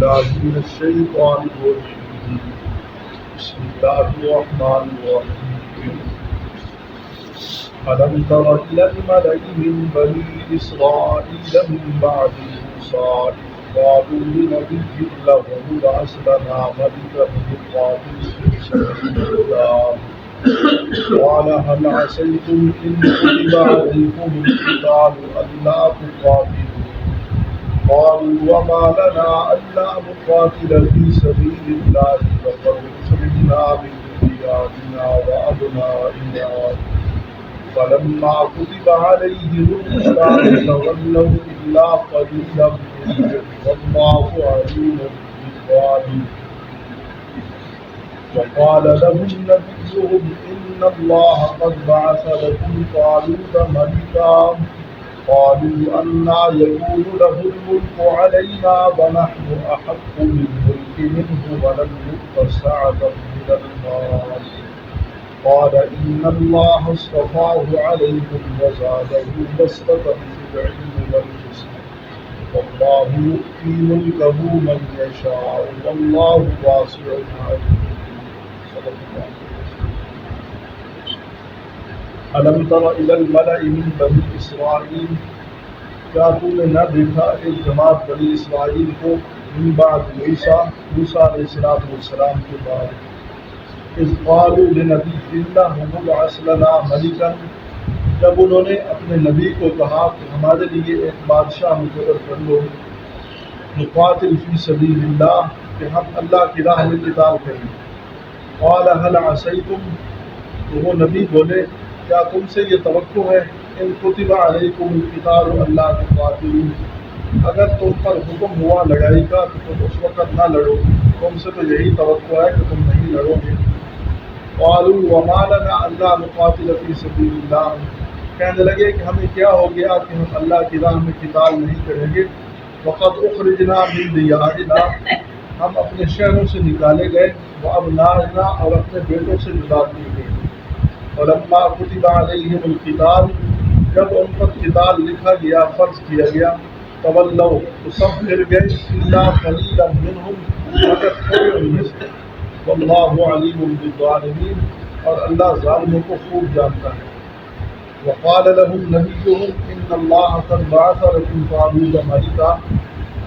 بالله من الشيطان الرجيم بسم الله الرحمن الرحيم ألم تر إلى الملأ من بني إسرائيل من بعد موسى قالوا لنبي له لنا ملكا في سبيل الله قال هل عسيتم إن كتب عليكم القتال ألا تقاتلوا قالوا وما لنا ألا نقاتل في سبيل الله وقد أخرجنا من ديارنا وأبنائنا. فلما كتب عليهم القتال تولوا إلا قليلا منهم والله عليم بالظالمين وقال لهم نبيهم إن الله قد بعث لكم طالوت ملكا قالوا أنا يكون له الملك علينا ونحن أحق بالملك منه ولم يؤت سعة من المال قال إن الله اصطفاه عليكم وزاده بسطة في العلم والجسم. والله يؤتي ملكه من يشاء والله واسع عليم. صدق الله. عليه وسلم علم تر الى الملأ من بنی اسرائیل کیا تو نے نہ دیکھا ایک جماعت بنی اسرائیل کو من بعد عیسیٰ موسیٰ علیہ السلام والسلام کے بعد؟ اس قالوا لنبی اللہ مبعث لنا ملکا۔ جب انہوں نے اپنے نبی کو کہا کہ ہمارے لیے ایک بادشاہ مقرر کر لو، نقاتل فی سبیل اللہ کہ ہم اللہ کی راہ میں قتال کریں۔ قال هل عسیتم؟ تو وہ نبی بولے کیا تم سے یہ توقع ہے ان کتب علیکم القتال اللہ کے قاتل اگر تم پر حکم ہوا لڑائی کا تو تم اس وقت نہ لڑو، تم سے تو یہی توقع ہے کہ تم نہیں لڑو گے۔ قالوا وما لنا اللہ نقاتل فی سبیل اللہ۔ کہنے لگے کہ ہمیں کیا ہو گیا کہ ہم اللہ کی راہ میں قتال نہیں کریں گے؟ وقت اخرجنا من دیارنا۔ ہم اپنے شہروں سے نکالے گئے وہ اب نارنا اور اپنے بیٹوں سے جدا دیے گئے۔ علما کتب علیہم القتال، جب ان پر قتال لکھا گیا، فرض کیا گیا طلو تو سب پھر گئے اللہ خلیلا منہم مگر ان میں سے واللہ علیم بالظالمین اور اللہ ظالموں کو خوب جانتا ہے۔ وقال لهم نبيهم ان الله قد بعث لكم طالوت ملكا۔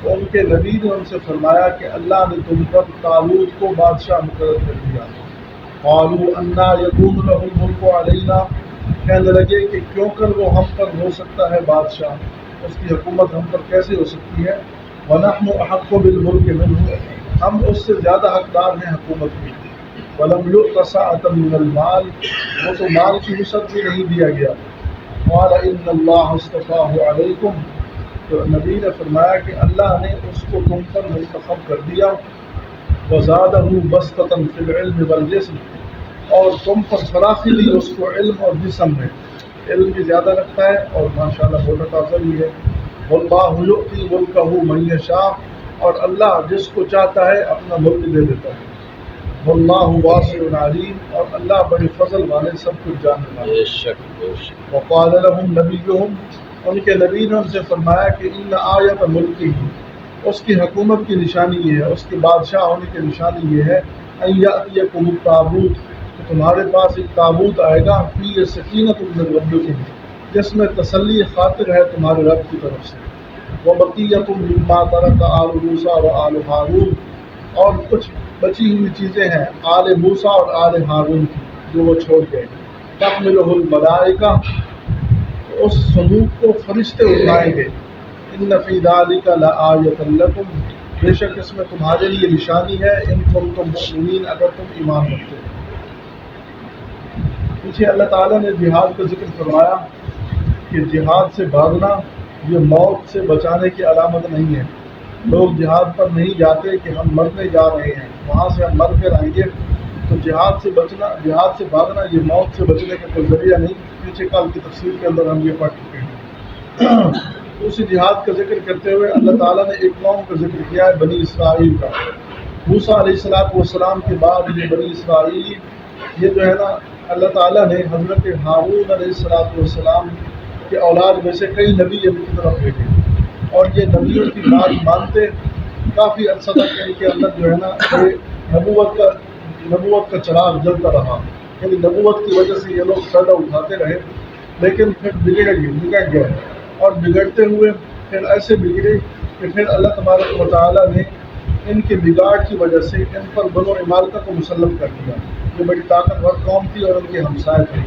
ان کے نبی نے ان سے فرمایا کہ اللہ نے تم پر طالوت کو بادشاہ مقرر کر دیا۔ قالوا انا يكون له الملك علينا کہنے لگے کہ کیوں کر وہ ہم پر ہو سکتا ہے بادشاہ؟ اس کی حکومت ہم پر کیسے ہو سکتی ہے؟ ونحن احق بالملك منه ہم اس سے زیادہ حقدار ہیں حکومت کی ولم يؤت ساعة من المال۔ وہ تو مال کی وسعت بھی نہیں دیا گیا۔ قال ان الله اصطفاه عليكم تو نبی نے فرمایا کہ اللہ نے اس کو تم پر منتخب کر دیا۔ وزادہ بستتاً فی العلم والجسم اور تم پر فراخی لی اس کو علم اور جسم میں علم بھی زیادہ رکھتا ہے اور ماشاء اللہ بہت تازہ بھی ہے۔ واللہ یؤتی ملکہ من یشاء اور اللہ جس کو چاہتا ہے اپنا ملک دے دیتا ہے۔ واللہ واسع علیم اور اللہ بڑی فضل والے سب کچھ جاننے والے وقال لهم ان کے نبی نے ان سے فرمایا کہ ان آیت ملک ہی اس کی حکومت کی نشانی یہ ہے، اس کے بادشاہ ہونے کی نشانی یہ ہے ایاتیکم التابوت کہ تمہارے پاس ایک تابوت آئے گا، فی سکینت من ربکم، جس میں تسلی خاطر ہے تمہارے رب کی طرف سے۔ وہ بقیت مما ترک آل موسیٰ و آل ہارون۔ اور کچھ بچی ہوئی چیزیں ہیں، آل موسیٰ اور آل ہارون کی، جو وہ چھوڑ گئے۔ تحملہ الملائکہ اس صندوق کو فرشتے اٹھائیں گے۔ ان فی ذالک لآیۃ لکم بے شک اس میں تمہارے لیے نشانی ہے۔ ان تم تم مؤمنین اگر تم ایمان رکھتے ہو۔ پیچھے اللہ تعالیٰ نے جہاد کا ذکر فرمایا کہ جہاد سے بھاگنا، یہ موت سے بچانے کی علامت نہیں ہے۔ لوگ جہاد پر نہیں جاتے کہ ہم مرنے جا رہے ہیں۔ وہاں سے ہم مر کر آئیں گے۔ تو جہاد سے بچنا، جہاد سے بھاگنا، یہ موت سے بچنے کا کوئی ذریعہ نہیں۔ پیچھے کل کی تفصیل کے اندر ہم یہ پڑھ چکے ہیں۔ اسی جہاد کا ذکر کرتے ہوئے اللہ تعالیٰ نے ایک قوم کا ذکر کیا ہے، بنی اسرائیل کا۔ موسیٰ علیہ السلاط والسلام کے بعد یہ بنی اسرائیل، یہ جو ہے نا، اللہ تعالیٰ نے حضرت ہارون علیہ السلاط والسلام کے اولاد میں سے کئی نبی ان کی طرف بھیجے۔ اور یہ نبیوں کی بات مانتے کافی عرصہ تک ان کے اندر جو ہے نا، یہ نبوت کا نبوت کا چراغ جلتا رہا۔ یعنی نبوت کی وجہ سے یہ لوگ فائدہ اٹھاتے رہے، لیکن پھر بگڑ گئے بگڑ گئے۔ اور بگڑتے ہوئے پھر ایسے بگڑے کہ پھر اللہ تبارک و تعالیٰ نے ان کے بگاڑ کی وجہ سے ان پر بنو عمارتوں کو مسلط کر دیا۔ یہ بڑی طاقتور قوم تھی اور ان کے ہمسائے تھے۔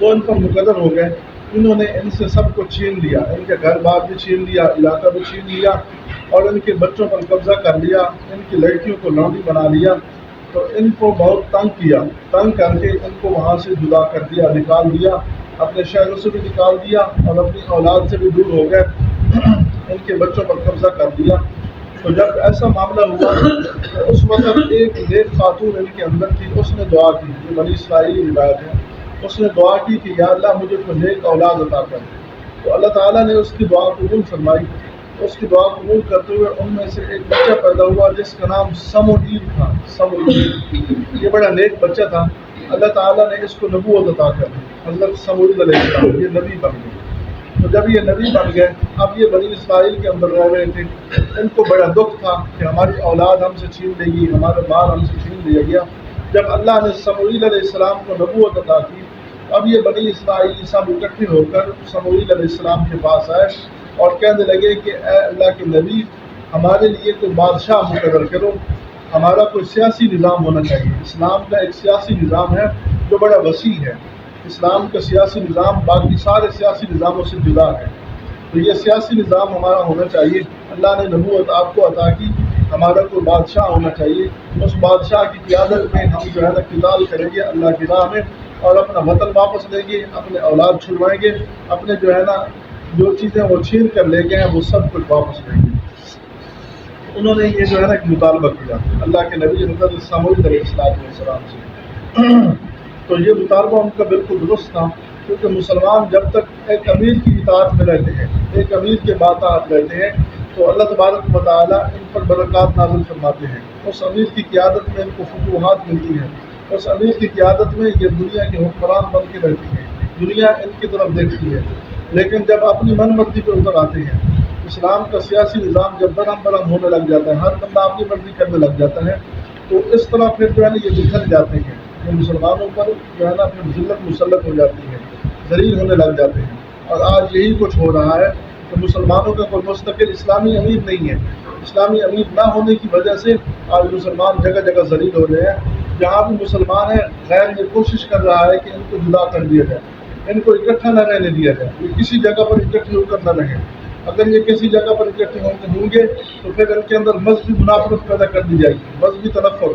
وہ ان پر مقدر ہو گئے۔ انہوں نے ان سے سب کو چھین لیا۔ ان کے گھر بار بھی چھین لیا، علاقہ بھی چھین لیا اور ان کے بچوں پر قبضہ کر لیا۔ ان کی لڑکیوں کو لوڈی بنا لیا۔ تو ان کو بہت تنگ کیا۔ تنگ کر کے ان کو وہاں سے جدا کر دیا، نکال دیا، اپنے شہروں سے بھی نکال دیا اور اپنی اولاد سے بھی دور ہو گئے۔ ان کے بچوں پر قبضہ کر دیا۔ تو جب ایسا معاملہ ہوا تو اس وقت ایک نیک خاتون ان کے اندر تھی، اس نے دعا کی۔ یہ بڑی اسرائیلی روایت ہے۔ اس نے دعا کی کہ یا اللہ مجھے تو نیک اولاد عطا کر۔ تو اللہ تعالیٰ نے اس کی دعا قبول فرمائی۔ اس کی دعا قبول کرتے ہوئے ان میں سے ایک بچہ پیدا ہوا جس کا نام سمودیب تھا سمودیب یہ بڑا نیک بچہ تھا۔ اللہ تعالیٰ نے اس کو نبوت عطا کر حضرت سمود علیہ السلام، یہ نبی بن گئے۔ تو جب یہ نبی بن گئے، اب یہ بنی اسرائیل کے اندر رہ رہے تھے۔ ان کو بڑا دکھ تھا کہ ہماری اولاد ہم سے چھین لے گی، ہمارا مال ہم سے چھین لیا گیا۔ جب اللہ نے سمویل علیہ السلام کو نبوت عطا کی، اب یہ بنی اسرائیل سب اکٹھے ہو کر سمویل علیہ السلام کے پاس آئے۔ اور کہنے لگے کہ اے اللہ کے نبی، ہمارے لیے کوئی بادشاہ مقرر کرو، ہمارا کوئی سیاسی نظام ہونا چاہیے۔ اسلام کا ایک سیاسی نظام ہے جو بڑا وسیع ہے۔ اسلام کا سیاسی نظام باقی سارے سیاسی نظاموں سے جدا ہے۔ تو یہ سیاسی نظام ہمارا ہونا چاہیے۔ اللہ نے نبوت آپ کو عطا کی، ہمارا کوئی بادشاہ ہونا چاہیے۔ اس بادشاہ کی قیادت میں ہم جو ہے نا کتاب کریں گے اللہ کی راہ میں اور اپنا وطن واپس لیں گے، اپنے اولاد چھڑوائیں گے، اپنے جو ہے نا جو چیزیں وہ چھین کر لے گئے ہیں، وہ سب کچھ واپس لیں گے انہوں نے یہ جو ہے نا ایک مطالبہ کیا۔ اللہ کے نبی حضرت علیہ السلام سے۔ تو یہ مطالبہ ان کا بالکل درست تھا، کیونکہ مسلمان جب تک ایک امیر کی اطاعت میں رہتے ہیں، ایک امیر کے باتات رہتے ہیں، تو اللہ تبارک مطالعہ ان پر برکات نازل فرماتے ہیں۔ اس امیر کی قیادت میں ان کو فتوحات ملتی ہیں۔ اس امیر کی قیادت میں یہ دنیا کے حکمران بن کے رہتی ہیں۔ دنیا ان کی طرف دیکھتی ہے۔ لیکن جب اپنی من مرضی پہ اتر آتے ہیں، اسلام کا سیاسی نظام جب برہم برہم ہونے لگ جاتا ہے، ہر بندہ اپنی مرضی کرنے لگ جاتا ہے، تو اس طرح پھر جو ہے نا یہ بکھر جاتے ہیں یہ مسلمانوں پر جو ہے نا پھر ذلت مسلط ہو جاتی ہے، ذلیل ہونے لگ جاتے ہیں۔ اور آج یہی کچھ ہو رہا ہے کہ مسلمانوں کا کوئی مستقل اسلامی امیر نہیں ہے۔ اسلامی امیر نہ ہونے کی وجہ سے آج مسلمان جگہ جگہ ذلیل ہو رہے ہیں۔ جہاں بھی مسلمان ہیں، غیر یہ کوشش کر رہا ہے کہ ان کو جدا کر دیا جائے۔ یعنی ان کو اکٹھا نہ رہنے دیا جائے یہ کسی جگہ پر اکٹھے ہو کر نہ رہیں اگر یہ کسی جگہ پر اکٹھے ہوں گے تو پھر ان کے اندر مذہبی منافرت پیدا کر دی جائے گی۔ مذہبی تنفر،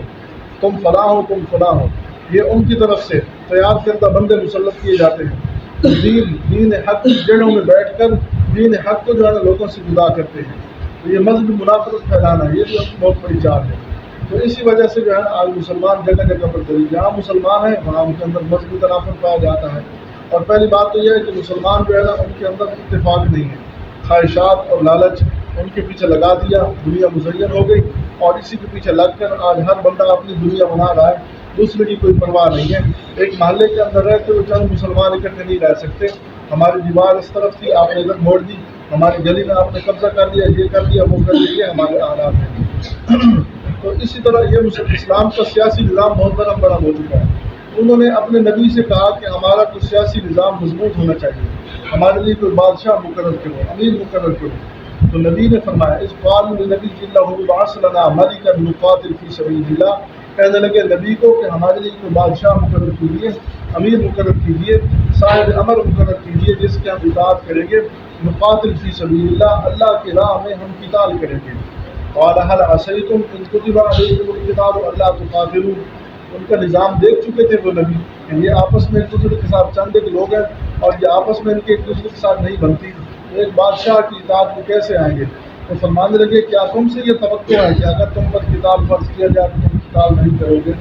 تم فلاں ہو، تم فلاں ہو۔ یہ ان کی طرف سے تیار کے اندر بندے مسلط کیے جاتے ہیں۔ دین دین حق کی جڑوں میں بیٹھ کر دین حق کو جو ہے نا لوگوں سے جدا کرتے ہیں۔ تو یہ مذہبی منافرت پھیلانا ہے یہ بھی بہت بڑی چار ہے۔ تو اسی وجہ سے جو ہے آج مسلمان جگہ جگہ پر چلی جہاں مسلمان ہیں، وہاں ان کے اندر مذہبی تنافر پایا جاتا ہے۔ اور پہلی بات تو یہ ہے کہ مسلمان جو ہے نا، ان کے اندر اتفاق نہیں ہے۔ خواہشات اور لالچ ان کے پیچھے لگا دیا، دنیا مزین ہو گئی اور اسی کے پیچھے لگ کر آج ہر بندہ اپنی دنیا بنا رہا ہے۔ دوسرے کی کوئی پرواہ نہیں ہے۔ ایک محلے کے اندر رہتے ہوئے چند مسلمان اکٹھے نہیں رہ سکتے۔ ہماری دیوار اس طرف تھی، آپ نے ادھر موڑ دی، ہماری گلی میں آپ نے قبضہ کر لیا، یہ کر دیا وہ کر لیا ہمارے آلات ہیں۔ تو اسی طرح یہ اسلام کا سیاسی نظام بہت بڑا بڑا ہو چکا ہے۔ انہوں نے اپنے نبی سے کہا کہ ہمارا تو سیاسی نظام مضبوط ہونا چاہیے۔ ہمارے لیے کوئی بادشاہ مقرر کرو، امیر مقرر کرو۔ تو نبی نے فرمایا، اس قال نبی اللہ ملک القات فی سبیل اللہ کہنے لگے نبی کو کہ ہمارے لیے کوئی بادشاہ مقرر کیجیے امیر مقرر کیجیے صاحب امر مقرر کیجیے جس کے ہم اطاعت کریں گے۔ مقاتل فی سبیل اللہ اللہ کی راہ میں ہم قتال کریں گے۔ اور حل عصیتم ان کتب علیکم الکتاب اللہ تقاتلون؟ ان کا نظام دیکھ چکے تھے وہ نبی یعنی یہ آپس میں ایک دوسرے کے ساتھ چند ایک لوگ ہیں اور یہ آپس میں ان کے ایک دوسرے کے ساتھ نہیں بنتی۔ ایک بادشاہ کی اطاعت میں کیسے آئیں گے؟ تو فرمانے لگے، کیا تم سے یہ توقع ہے کہ اگر تم پر کتاب فرض کیا جائے تو تم کتاب نہیں کرو گے؟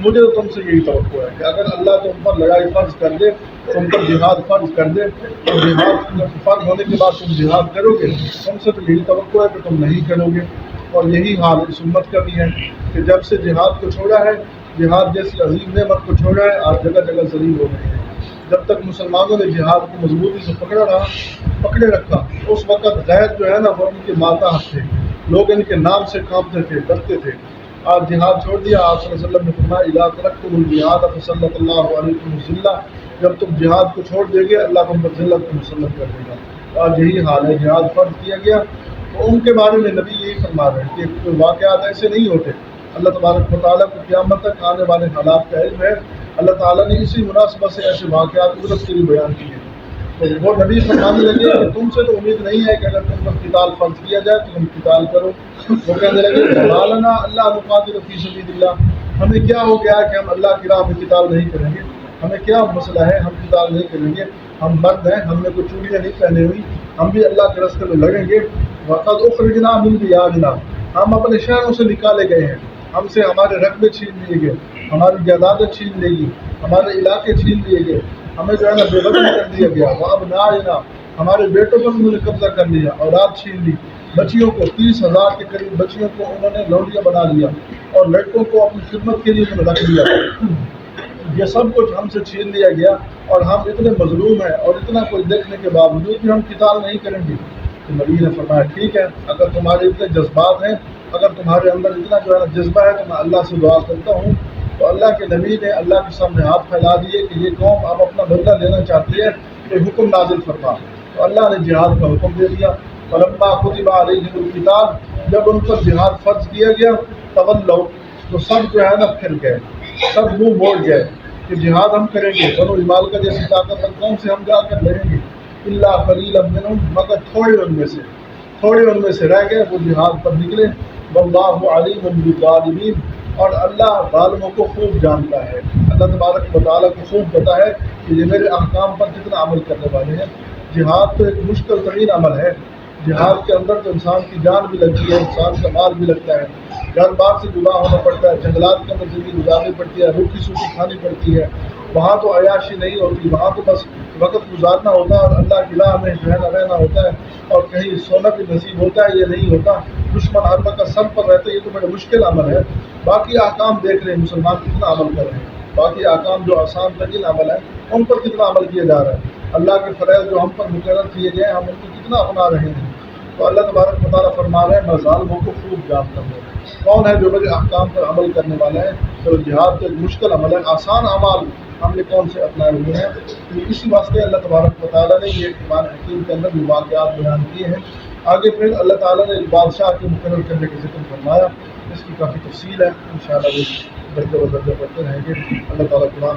مجھے تو تم سے یہی توقع ہے کہ اگر اللہ تم پر لڑائی فرض کر دے، تم پر جہاد فرض کر دے تو جہاد فرض ہونے کے بعد تم جہاد کرو گے، تم سے تو یہی توقع ہے کہ تم نہیں کرو گے۔ اور یہی حال اس امت کا بھی ہے کہ جب سے جہاد کو چھوڑا ہے جہاد جیسی عظیم نعمت کو چھوڑا ہے، آج جگہ جگہ ضرور ہو گئے ہیں۔ جب تک مسلمانوں نے جہاد کو مضبوطی سے پکڑا رہا، پکڑے رکھا، اس وقت غیر جو ہے نا، وہ ان کے ماتحت تھے۔ لوگ ان کے نام سے کانپتے تھے، ڈرتے تھے۔ آج جہاد چھوڑ دیا، آپ صلی اللہ علیہ وسلم نے فرمایا الا ترکتم الجہاد فصلی اللہ علیہ ذلہ جب تم جہاد کو چھوڑ دے گے، اللہ تم پر ذلت کو مسلط کر دے گا۔ آج یہی حال ہے، جہاد فرض کیا گیا۔ تو ان کے بارے میں نبی یہی فرما رہے ہیں کہ کوئی واقعات ایسے نہیں ہوتے۔ اللہ تبارک و تعالیٰ کو قیامت تک آنے والے حالات کا علم ہے۔ اللہ تعالیٰ نے اسی مناسبت سے ایسے واقعات قدرت کے لیے بیان کیے تو وہ نبی فرمانے لگے کہ تم سے تو امید نہیں ہے کہ اگر تم پر قتال فرض کیا جائے تو تم قتال کرو۔ وہ کہنے لگے مولانا اللہ مقادر فی سبیل اللہ۔ ہمیں کیا ہو گیا کہ ہم اللہ کی راہ میں قتال نہیں کریں گے؟ ہمیں کیا مسئلہ ہے؟ ہم قتال نہیں کریں گے۔ ہم مرد ہیں، ہم نے کوئی چوڑیاں نہیں پہنے ہوئی۔ ہم بھی اللہ کے رستے میں لگیں گے۔ وقت اخرجنا من دیارنا ہم اپنے شہروں سے نکالے گئے ہیں۔ ہم سے ہمارے رقبے چھین لیے گئے، ہماری جائیدادیں چھین لی گئی ہمارے علاقے چھین لیے گئے، ہمیں جو ہے نا بے کر دیا گیا، وہ اب نہ آئینا ہمارے بیٹوں پر انہوں نے قبضہ کر لیا، اولاد چھین لی۔ بچیوں کو، تیس ہزار کے قریب بچیوں کو انہوں نے لونڈیاں بنا لیا اور لڑکوں کو اپنی خدمت کے لیے انہوں نے رکھ لیا۔ یہ سب کچھ ہم سے چھین لیا گیا اور ہم اتنے مظلوم ہیں اور اتنا کچھ دیکھنے کے باوجود بھی ہم قتال نہیں کریں گے۔ تو نبی نے فرمایا، ٹھیک ہے، اگر تمہارے اتنے جذبات ہیں اگر تمہارے اندر اتنا جو ہے نا جذبہ ہے تو میں اللہ سے دعا کرتا ہوں تو اللہ کے نبی نے اللہ کے سامنے ہاتھ پھیلا دیے کہ یہ قوم اب اپنا بدلہ لینا چاہتی ہے کہ حکم نازل فرما۔ تو اللہ نے جہاد کا حکم دے دیا۔ علما خطبہ علیہ الکتاب جب ان پر جہاد فرض کیا گیا طول لو تو سب جو ہے نا پھر گئے۔ سب منہ موڑ گئے کہ جہاد ہم کریں گے۔ بنو امال کا جیسی طاقت قوم سے ہم جا کر لڑیں گے۔ اللہ خلیل امن مگر تھوڑے ان میں سے، تھوڑے ان میں سے رہ گئے، وہ جہاد پر نکلے۔ واللہ علیم بالظالمین۔ اور اللہ ظالموں کو خوب جانتا ہے۔ اللہ تبارک و تعالیٰ کو خوب پتہ ہے کہ یہ میرے احکام پر کتنا عمل کرنے والے ہیں۔ جہاد تو ایک مشکل ترین عمل ہے۔ جہاد کے اندر تو انسان کی جان بھی لگتی ہے، انسان کا مال بھی لگتا ہے۔ گھر بار سے جدا ہونا پڑتا ہے، جنگلات کے اندر زندگی گزارنی پڑتی ہے روٹی سوکھی کھانی پڑتی ہے۔ وہاں تو عیاشی نہیں ہوتی، وہاں تو بس وقت گزارنا ہوتا ہے اور اللہ کی راہ میں رہنا رہنا ہوتا ہے اور کہیں سونا بھی نصیب ہوتا ہے، یہ نہیں ہوتا۔ دشمن ہر وقت سر پر رہتے ہیں یہ تو بڑے مشکل عمل ہے۔ باقی احکام دیکھ رہے ہیں، مسلمان کتنا عمل کر رہے ہیں۔ باقی احکام جو آسان ترین عمل ہے ان پر کتنا عمل کیا جا رہا ہے اللہ کے فرائض جو ہم پر مقرر کیے گئے ہیں، ہم ان کو کتنا اپنا رہے ہیں۔ تو اللہ تبارک مطالعہ فرما رہے ہیں، میں ظالموں کو خوب جانتا ہوں کون ہے جو میرے احکام پر عمل کرنے والا ہے؟ تو جہاد تو ایک مشکل عمل ہے آسان عمل ہم نے کون سے اپنائے ہوئے ہیں؟ تو اسی واسطے اللہ تبارک و تعالیٰ نے یہ قرآن حکیم کے اندر جو واقعات بیان کیے ہیں۔ آگے پھر اللہ تعالیٰ نے بادشاہ کے مقرر کرنے کا ذکر فرمایا۔ اس کی کافی تفصیل ہے۔ ان شاء اللہ وہ درجہ و درجہ پڑھتے رہیں گے۔ اللہ تعالیٰ قرآن